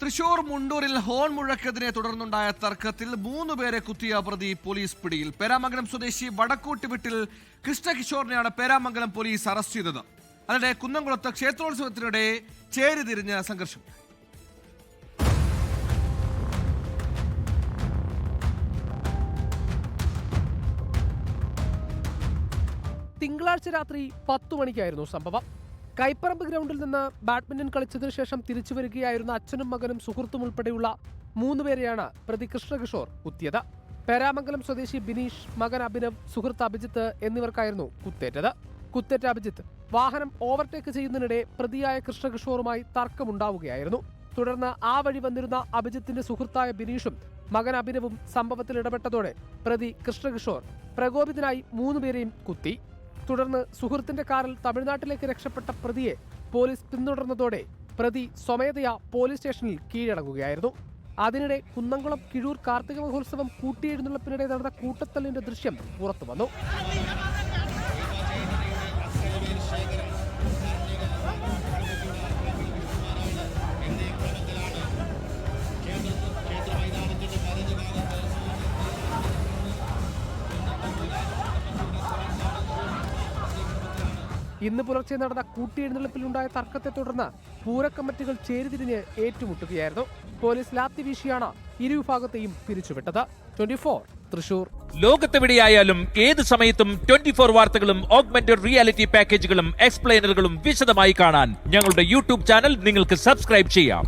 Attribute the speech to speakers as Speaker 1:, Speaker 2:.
Speaker 1: Thrissur മുണ്ടൂരിൽ horn മുഴക്കതിനെ തുടർന്നുണ്ടായ തർക്കത്തിൽ മൂന്ന് പേരെ കുത്തിയ പ്രതി പോലീസ് പിടിയിൽ. പേരാമംഗലം സ്വദേശി വടക്കൂട്ട് വിട്ടിൽ കൃഷ്ണകിഷോറിനെയാണ് പേരാമംഗലം പോലീസ് അറസ്റ്റ് ചെയ്തത്. അതിനിടെ കുന്നംകുളത്ത് ക്ഷേത്രോത്സവത്തിനിടെ ചേരിതിരിഞ്ഞ് സംഘർഷം.
Speaker 2: തിങ്കളാഴ്ച രാത്രി പത്തു മണിക്കായിരുന്നു സംഭവം. കൈപ്പറമ്പ് ഗ്രൗണ്ടിൽ നിന്ന് ബാഡ്മിന്റൺ കളിച്ചതിനു ശേഷം തിരിച്ചു വരികയായിരുന്ന അച്ഛനും മകനും സുഹൃത്തും ഉൾപ്പെടെയുള്ള മൂന്നുപേരെയാണ് പ്രതി കൃഷ്ണകിഷോർ കുത്തിയത്. പേരാമംഗലം സ്വദേശി ബിനീഷ് മകൻ അഭിനവ് സുഹൃത്ത് അഭിജിത്ത് എന്നിവർക്കായിരുന്നു കുത്തേറ്റത്. കുത്തേറ്റ അഭിജിത്ത് വാഹനം ഓവർടേക്ക് ചെയ്യുന്നതിനിടെ പ്രതിയായ കൃഷ്ണകിഷോറുമായി തർക്കമുണ്ടാവുകയായിരുന്നു. തുടർന്ന് ആ വഴി വന്നിരുന്ന അഭിജിത്തിന്റെ സുഹൃത്തായ ബിനീഷും മകൻ അഭിനവും സംഭവത്തിൽ ഇടപെട്ടതോടെ പ്രതി കൃഷ്ണകിഷോർ പ്രകോപിതനായി മൂന്നുപേരെയും കുത്തി. തുടർന്ന് സുഹൃത്തിന്റെ കാറിൽ തമിഴ്നാട്ടിലേക്ക് രക്ഷപ്പെട്ട പ്രതിയെ പോലീസ് പിന്തുടർന്നതോടെ പ്രതി സ്വമേധയാ പോലീസ് സ്റ്റേഷനിൽ കീഴടങ്ങുകയായിരുന്നു. അതിനിടെ കുന്നംകുളം കിഴൂർ കാർത്തിക മഹോത്സവം കൂട്ടിയെഴുന്നള്ളപ്പിനിടെ നടന്ന കൂട്ടത്തല്ലിന്റെ ദൃശ്യം പുറത്തു ഇന്ന് പുലർച്ചെ നടന്ന കൂട്ടിയെഴുന്നള്ളിപ്പിലുണ്ടായ തർക്കത്തെ തുടർന്ന് പൂരക്കമ്മിറ്റികൾ ചേരിതിരിഞ്ഞ് ഏറ്റുമുട്ടുകയായിരുന്നു. പോലീസ് ലാത്തി വീശിയാണ് ഇരുവിഭാഗത്തെയും പിരിച്ചുവിട്ടത്. Twenty four Thrissur.
Speaker 3: ലോകത്തെവിടെയായാലും ഏത് സമയത്തും ട്വന്റി ഫോർ വാർത്തകളും ഓഗ്മെന്റഡ് റിയാലിറ്റി പാക്കേജുകളും എക്സ്പ്ലെയിനറുകളും വിശദമായി കാണാൻ ഞങ്ങളുടെ യൂട്യൂബ് ചാനൽ നിങ്ങൾക്ക് സബ്സ്ക്രൈബ് ചെയ്യാം.